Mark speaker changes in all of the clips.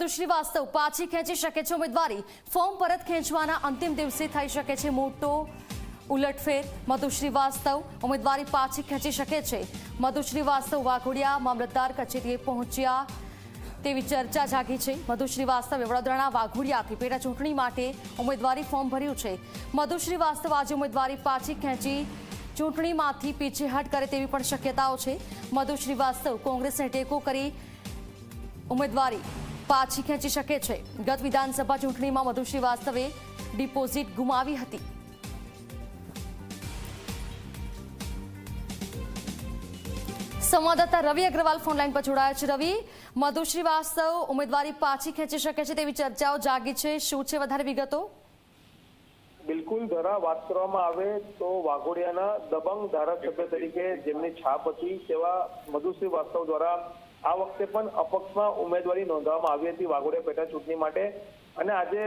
Speaker 1: મધુ શ્રીવાસ્તવ પાછી ખેંચી શકે છે ઉમેદવારી. ફોર્મ પરત ખેંચવાના અંતિમ દિવસે થઈ શકે છે મોટો ઉલટફેર. મધુ શ્રીવાસ્તવ ઉમેદવારી પાછી ખેંચી શકે છે. મધુ શ્રીવાસ્તવ વાઘોડિયા મામલતદાર કચેરીએ પહોંચ્યા તેવી ચર્ચા જાગી છે. મધુ શ્રીવાસ્તવે વડોદરાના વાઘોડિયાથી પેટા ચૂંટણી માટે ઉમેદવારી ફોર્મ ભર્યું છે. મધુ શ્રીવાસ્તવ આજે ઉમેદવારી પાછી ખેંચી ચૂંટણીમાંથી પીછેહટ કરે તેવી પણ શક્યતાઓ છે. મધુ શ્રીવાસ્તવ કોંગ્રેસને ટેકો કરી ઉમેદવારી પાછી ખેંચી શકે છે. ગત વિધાનસભા ચૂંટણીમાં મધુ શ્રીવાસ્તવે ડિપોઝિટ ગુમાવી હતી. સંવાદદાતા રવિ અગ્રવાલ ફોનલાઈન પર જોડાયા છે. રવિ મધુ શ્રીવાસ્તવ ઉમેદવારી પાછી ખેંચી શકે છે તેવી ચર્ચાઓ જાગી છે. શું છે વધારે વિગતો?
Speaker 2: બિલકુલ દ્વારા વાત કરવામાં આવે તો વાઘોડિયાના દબંગ ધારાસભ્ય તરીકે જેમની છાપ હતી તેવા મધુશ્રી વાસ્તવ દ્વારા આ વખતે પણ અપક્ષમાં ઉમેદવારી નોંધવામાં આવી હતી વાઘોડિયા પેટા ચૂંટણી માટે. અને આજે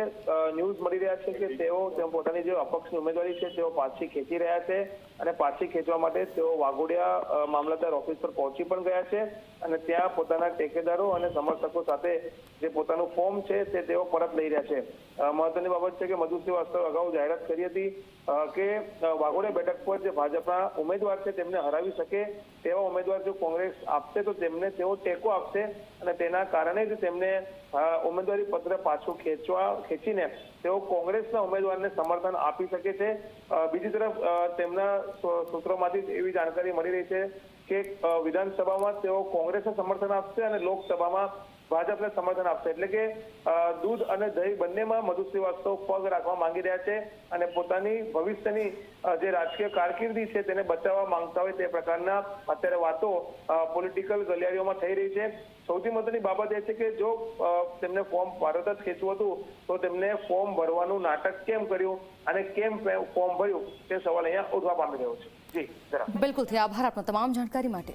Speaker 2: ન્યૂઝ મળી રહ્યા છે કે તેઓ પોતાની જે અપક્ષની ઉમેદવારી છે, તેઓ પાછી ખેંચી રહ્યા છે અને પાછી ખેંચવા માટે તેઓ વાઘોડિયા મામલતદાર ઓફિસ પર પહોંચી પણ ગયા છે અને ત્યાં પોતાના ટેકેદારો અને સમર્થકો સાથે જે પોતાનું ફોર્મ છે તે તેઓ પરત લઈ રહ્યા છે. મહત્વની બાબત છે કે મધુ શ્રીવાસ્તવ અગાઉ જાહેરાત કરી હતી કે વાઘોડિયા બેઠક પર જે ભાજપના ઉમેદવાર છે તેમને હરાવી શકે તેવા ઉમેદવાર જો કોંગ્રેસ આપશે તો તેમને તેઓ ટેકો આપશે અને તેના કારણે જ તેમને ઉમેદવારી પત્ર પાછું ખેંચવા, ખેંચીને તેઓ કોંગ્રેસના ઉમેદવારને સમર્થન આપી શકે છે. બીજી તરફ તેમના સૂત્રોમાંથી એવી જાણકારી મળી રહી છે કે વિધાનસભામાં તેઓ કોંગ્રેસને સમર્થન આપશે અને લોકસભામાં ભાજપને સમર્થન આપશે. એટલે કે દૂધ અને દહીં બંનેમાં મધુ શ્રીવાસ્તવ પગ રાખવા માંગી રહ્યા છે અને પોતાની ભવિષ્યની જે રાજકીય કારકિર્દી છે તેને બચાવવા માંગતા હોય તે પ્રકારના અત્યારે વાતો પોલિટિકલ ગલિયારીઓમાં થઈ રહી છે. સૌથી મહત્વની બાબત એ છે કે જો તેમને ફોર્મ ભારત જ ખેંચવું હતું, તો તેમને ફોર્મ ભરવાનું નાટક કેમ કર્યું અને કેમ ફોર્મ ભર્યું તે સવાલ અહીંયા ઉઠવા પામી રહ્યો છે. જી
Speaker 1: બિલકુલ આભાર આપનો તમામ જાણકારી માટે.